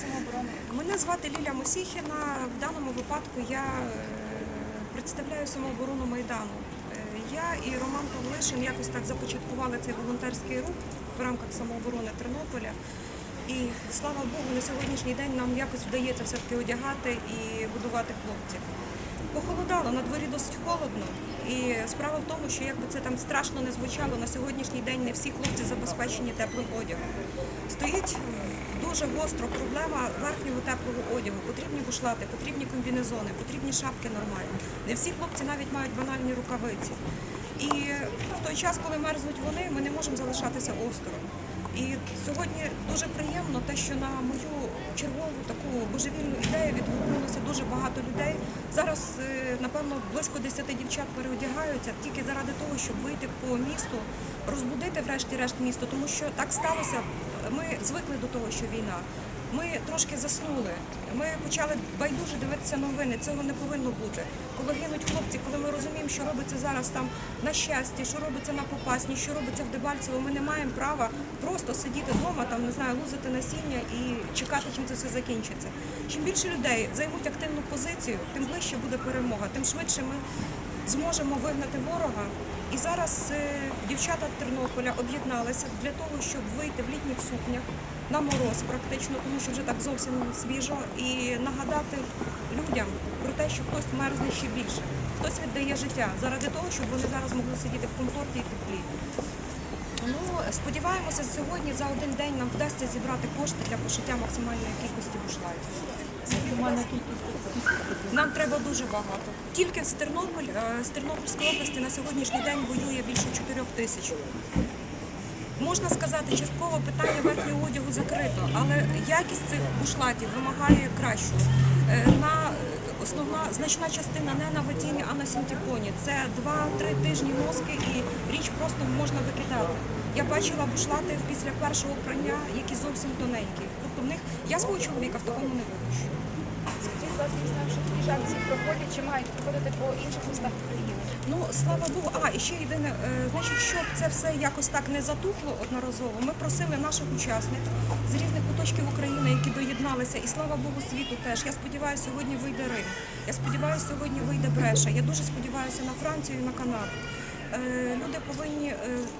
самооборони? Мене звати Ліля Мосіхіна. В даному випадку я е, представляю самооборону Майдану. Е, Я і Роман Павлишин якось так започаткували цей волонтерський рух в рамках самооборони Тернополя. І слава Богу, на сьогоднішній день нам якось вдається все-таки одягати і будувати хлопців. Похолодало, на дворі досить холодно. І справа в тому, що якби це там страшно не звучало, на сьогоднішній день не всі хлопці забезпечені теплим одягом. Стоїть дуже гостро проблема верхнього теплого одягу. Потрібні бушлати, потрібні комбінезони, потрібні шапки нормальні. Не всі хлопці навіть мають банальні рукавиці. І в той час, коли мерзнуть вони, ми не можемо залишатися осторонь. І сьогодні дуже приємно те, що на мою чергову таку божевільну ідею відгукнулося дуже багато людей. Зараз, е, напевно, близько 10 дівчат переодягаються тільки заради того, щоб вийти по місту, розбудити врешті-решт місто, тому що так сталося. Ми звикли до того, що війна. Ми трошки заснули. Ми почали байдуже дивитися новини. Цього не повинно бути. Коли гинуть хлопці, коли ми розуміємо, що робиться зараз там на щасті, що робиться на Попасні, що робиться в Дебальцево, ми не маємо права просто сидіти вдома, там не знаю, лузити насіння і чекати, чим це все закінчиться. Чим більше людей займуть активну позицію, тим ближче буде перемога, тим швидше ми зможемо вигнати ворога. І зараз е, дівчата Тернополя об'єдналися для того, щоб вийти в літніх сукнях на мороз практично, тому що вже так зовсім свіжо, і нагадати людям про те, що хтось мерзне ще більше, хтось віддає життя заради того, щоб вони зараз могли сидіти в комфорті і теплі. Ну, сподіваємося, сьогодні за один день нам вдасться зібрати кошти для пошиття максимальної кількості кількість. Нам треба дуже багато. Тільки з Тернополь, е, з Тернопільської області на сьогоднішній день воює більше 4 тисяч. Можна сказати, частково питання верхнього одягу закрито, але якість цих бушлатів вимагає кращого. Е, На е, основна значна частина не на ватіні, а на синтепоні. Це 2-3 тижні носки і річ просто можна викидати. Я бачила бушлати після першого прання, які зовсім тоненькі. Тобто в них я свого чоловіка в такому не випущу. Ласка, я знаю, що такі акції проходять чи мають проходити по інших містах України. Ну слава Богу, а і ще єдине, е, значить, щоб це все якось так не затухло одноразово. Ми просили наших учасниць з різних куточків України, які доєдналися, і слава Богу, світу теж. Я сподіваюся, сьогодні вийде Рим. Я сподіваюся, сьогодні вийде Бреша. Я дуже сподіваюся на Францію і на Канаду. Е, Люди повинні, е,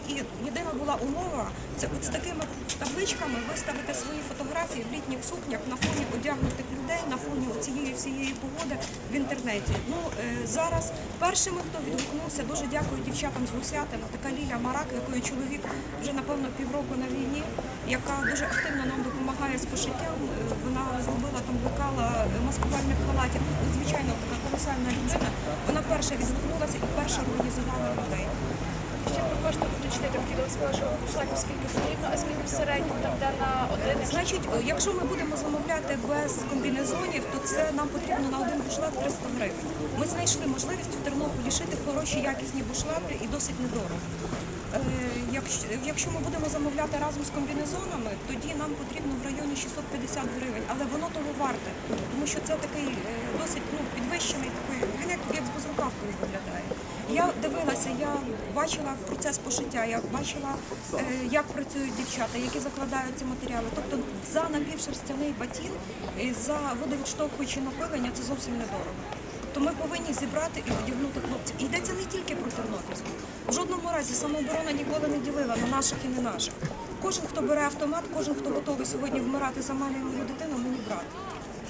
і єдина була умова, це от з такими табличками виставити свої фотографії в літніх сукнях на фоні одягнутих людей, на фоні цієї всієї погоди в інтернеті. Ну е, зараз першими, хто відгукнувся, дуже дякую дівчатам з Гусятина, така Ліля Марак, якої чоловік вже напевно півроку на війні, яка дуже активно нам допомагає з пошиттям. Е, Вона зробила там лекала маскувальних халатів. Ну, Звичайно, така колосальна людина. Вона перша відгукнулася і перша організувала людей. Ще про кошти уточнити, хотіла сказати, що бушлатів скільки потрібно, а скільки в середньому там де на один. Значить, якщо ми будемо замовляти без комбінезонів, то це нам потрібно на один бушлат 300 гривень. Ми знайшли можливість в Тернополі шити хороші якісні бушлати і досить недорого. Е, Якщо, ми будемо замовляти разом з комбінезонами, тоді нам потрібно в районі 650 гривень, але воно того варте, тому що це такий е, досить ну, підвищений такий, він як з безрукавкою виглядає. Я дивилася, я бачила процес пошиття, я бачила, е, як працюють дівчата, які закладають ці матеріали. Тобто за напівшерстяний батін, е, за водовідштовхуючі напилення це зовсім недорого. Тобто ми повинні зібрати і одягнути хлопців. І йдеться не тільки про Тернопільську. В жодному разі самооборона ніколи не ділила на наших і не наших. Кожен, хто бере автомат, кожен, хто готовий сьогодні вмирати за мене і дитину, мені брат.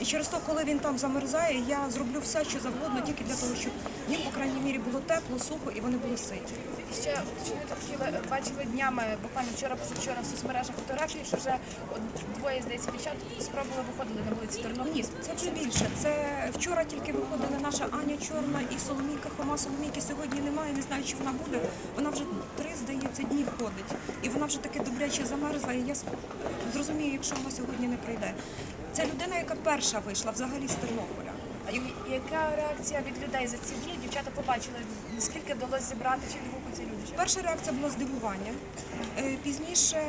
І через то, коли він там замерзає, я зроблю все, що завгодно, тільки для того, щоб їм, по крайній мірі, було тепло, сухо і вони були ситі. І ще хотіла, бачили днями, буквально вчора, позавчора в соцмережах фотографії, що вже двоє, здається, дівчат спробували виходили на вулиці Тернопіль. Ні, це вже більше. Це вчора тільки виходила наша Аня Чорна і Соломійка Хома. Соломійки сьогодні немає, не знаю, чи вона буде. Вона вже три, здається, дні ходить. І вона вже таки добряче замерзла. І я зрозумію, якщо вона сьогодні не прийде. Це людина, яка перша вийшла взагалі з Тернополя. Яка реакція від людей за ці дні? Дівчата побачили, наскільки вдалося зібрати, чи відгукуються люди? Перша реакція була здивування. Е, Пізніше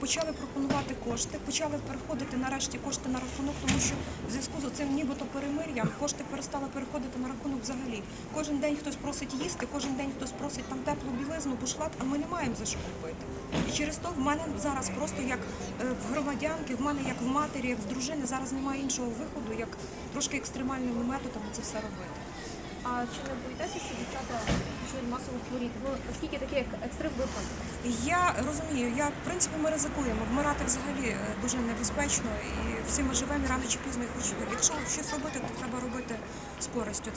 почали пропонувати кошти, почали переходити нарешті кошти на рахунок, тому що в зв'язку з цим нібито перемир'ям кошти перестали переходити на рахунок взагалі. Кожен день хтось просить їсти, кожен день хтось просить там теплу білизну, бушлат, а ми не маємо за що купити. І через то в мене зараз просто як е, в громадянки, в мене як в матері, як в дружини, зараз немає іншого виходу, як трошки екстремальними методами це все робити. А чи не боїтеся, що дівчата почнуть масово хворіти? Ну, оскільки такий екстрим випадки? Я розумію, я в принципі ми ризикуємо. Вмирати взагалі е, дуже небезпечно, і всі ми живемо і рано чи пізно їх хоч. Якщо щось робити, то треба робити з користю.